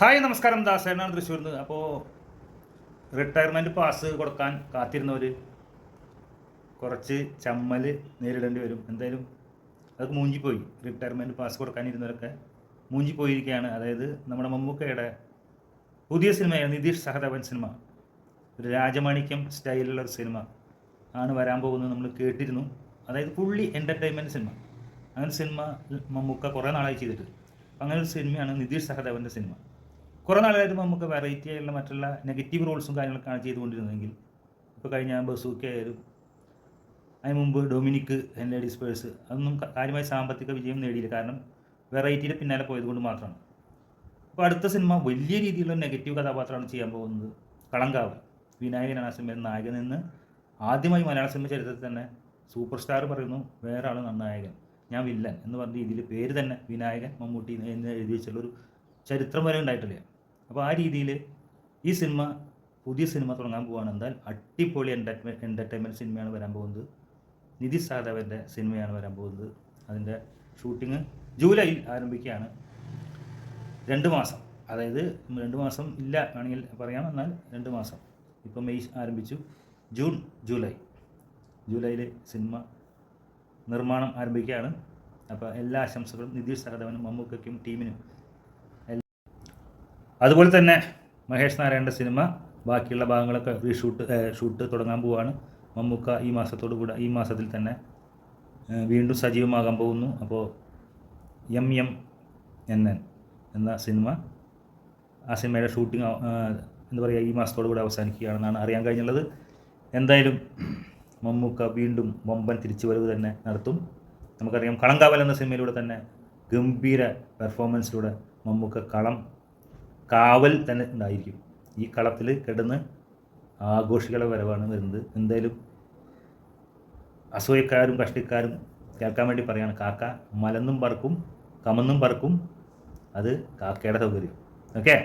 Hi നമസ്കാരം. ദാസേനാണ് തൃശ്ശൂർ നിന്ന് അപ്പോൾ റിട്ടയർമെന്റ് പാസ് കൊടുക്കാൻ കാത്തിരുന്നവർ കുറച്ച് ചമ്മൽ നേരിടേണ്ടി വരും. എന്തായാലും അതൊക്കെ മൂഞ്ചിപ്പോയി. Retirement pass കൊടുക്കാനിരുന്നവരൊക്കെ മൂഞ്ചിപ്പോയിരിക്കുകയാണ്. അതായത് നമ്മുടെ മമ്മൂക്കയുടെ പുതിയ സിനിമയാണ് നിതീഷ് സഹദേവൻ സിനിമ. ഒരു രാജമാണിക്യം സ്റ്റൈലുള്ള ഒരു സിനിമ ആണ് വരാൻ പോകുന്നത് നമ്മൾ കേട്ടിരുന്നു. അതായത് ഫുള്ളി എന്റർടൈൻമെന്റ് സിനിമ. അങ്ങനെ സിനിമ മമ്മൂക്ക കുറേ നാളായി ചെയ്തിട്ട്. അങ്ങനെ ഒരു സിനിമയാണ് നിതീഷ് സഹദേവന്റെ സിനിമ. കുറേ നാളായിട്ട് നമുക്ക് വെറൈറ്റി ആയിട്ടുള്ള മറ്റുള്ള നെഗറ്റീവ് റോൾസും കാര്യങ്ങളൊക്കെയാണ് ചെയ്തുകൊണ്ടിരുന്നതെങ്കിൽ ഇപ്പോൾ കഴിഞ്ഞ ബസൂക്ക ആയാലും അതിന് മുമ്പ് ഡൊമിനിക്ക് എന്റെ ഡിസ്പേഴ്സ് അതൊന്നും കാര്യമായ സാമ്പത്തിക വിജയം നേടിയില്ല. കാരണം വെറൈറ്റിയുടെ പിന്നാലെ പോയതുകൊണ്ട് മാത്രമാണ്. അപ്പോൾ അടുത്ത സിനിമ വലിയ രീതിയിലുള്ള നെഗറ്റീവ് കഥാപാത്രമാണ് ചെയ്യാൻ പോകുന്നത്. കളങ്കാവ്. വിനായകനാണ് ആ സിനിമയിൽ നായകൻ എന്ന് ആദ്യമായി മലയാള സിനിമ ചരിത്രത്തിൽ തന്നെ സൂപ്പർ സ്റ്റാർ പറയുന്നു വേറെ ആൾ നായകൻ ഞാൻ വില്ലൻ എന്ന് പറഞ്ഞ രീതിയിൽ പേര് തന്നെ വിനായകൻ മമ്മൂട്ടി എന്ന് എഴുതി വെച്ചുള്ളൊരു ചരിത്രം വരെ ഉണ്ടായിട്ടില്ല. അപ്പോൾ ആ രീതിയിൽ ഈ സിനിമ പുതിയ സിനിമ തുടങ്ങാൻ പോവുകയാണ് എന്നാൽ അടിപൊളി എന്റർടൈൻ എന്റർടൈൻമെന്റ് സിനിമയാണ് വരാൻ പോകുന്നത്. നിധി സാധവന്റെ സിനിമയാണ് വരാൻ പോകുന്നത്. അതിന്റെ ഷൂട്ടിങ് ജൂലൈയിൽ ആരംഭിക്കുകയാണ്. രണ്ട് മാസം. അതായത് രണ്ട് മാസം ഇല്ല ആണെങ്കിൽ പറയാം. എന്നാൽ രണ്ട് മാസം. ഇപ്പോൾ മെയ് ആരംഭിച്ചു. June July. ജൂലൈയിലെ സിനിമ നിർമ്മാണം ആരംഭിക്കുകയാണ്. അപ്പോൾ എല്ലാ ആശംസകളും നിതീഷ് സഹദേവനും മമ്മൂക്കയ്ക്കും ടീമിനും അതുപോലെ തന്നെ മഹേഷ് നാരായണന്റെ സിനിമ ബാക്കിയുള്ള ഭാഗങ്ങളൊക്കെ റീഷൂട്ട് ഷൂട്ട് തുടങ്ങാൻ പോവുകയാണ് മമ്മൂക്ക ഈ മാസത്തോടു കൂടെ ഈ മാസത്തിൽ തന്നെ വീണ്ടും സജീവമാകാൻ പോകുന്നു. അപ്പോൾ എം എം എൻ എൻ എന്ന സിനിമ ആ സിനിമയുടെ ഷൂട്ടിംഗ് എന്താ പറയുക ഈ മാസത്തോടു കൂടെ അവസാനിക്കുകയാണെന്നാണ് അറിയാൻ കഴിഞ്ഞുള്ളത്. എന്തായാലും മമ്മൂക്ക വീണ്ടും വമ്പൻ തിരിച്ചുവരവ് തന്നെ നടത്തും. നമുക്കറിയാം കളങ്കാവൽ എന്ന സിനിമയിലൂടെ തന്നെ ഗംഭീര പെർഫോമൻസിലൂടെ മമ്മൂക്ക കളം കാവൽ തന്നെ ഉണ്ടായിരിക്കും. ഈ കളത്തിൽ കിടന്ന് ആഘോഷികളെ വരവാണ് വരുന്നത്. എന്തായാലും അസൂയക്കാരും കഷ്ടിക്കാരും കേൾക്കാൻ വേണ്ടി പറയാണ് കാക്ക മലന്നും പറക്കും കമന്നും പറക്കും. അത് കാക്കയുടെ സൗകര്യം. ഓക്കെ?